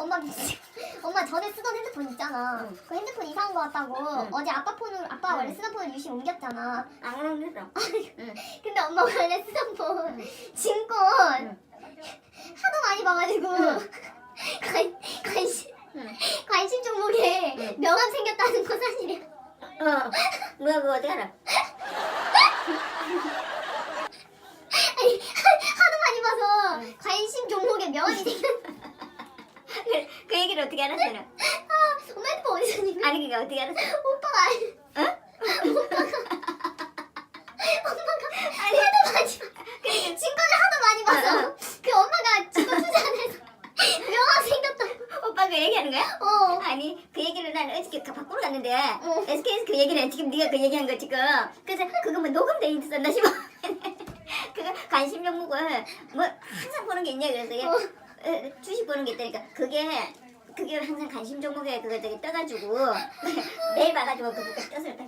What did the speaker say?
엄마 미치. 엄마 전에 쓰던 핸드폰 있잖아. 응. 그 핸드폰 이상한 거 같다고 응. 어제 아빠 폰으로 아빠 가 응. 원래 쓰던 폰을 유심 옮겼잖아. 안 그러면서. 응. 근데 엄마 원래 쓰던 폰 진권 응. 하도 많이 봐가지고 응. 관, 관심 응. 관심 종목에 응. 명함 생겼다는 거 사실이야. 어. 누가 그거 어떻게 알아? 아니 하, 하도 많이 봐서 응. 관심 종목에 명함이 생겼. 그, 그 얘기를 어떻게 알았어? 너? 아 엄마 핸드폰 어디서 생겼? 아니 그게 어떻게 알았어? 오빠가 알. 어? 아니 하도 많이 봐. 그 친구를 하도 많이 봐서 그 엄마가 친구 투자해서 명함 생겼다고. 오빠 그 얘기하는 거야? 어. 아니 그 얘기를 난 어저께 가- 밖으로 갔는데 응. SK에서 그 얘기를 지금 네가 그 얘기한 거 지금 그래서 그거 뭐 녹음돼 있었나 싶어 그거 관심 종목을 뭐 항상 보는 게 있냐 그래서 얘, 어. 어, 주식 보는 게 있다니까 그게 그게 항상 관심 종목에 그거 저기 떠가지고 매일 봐가지고 그거 뜻을 딱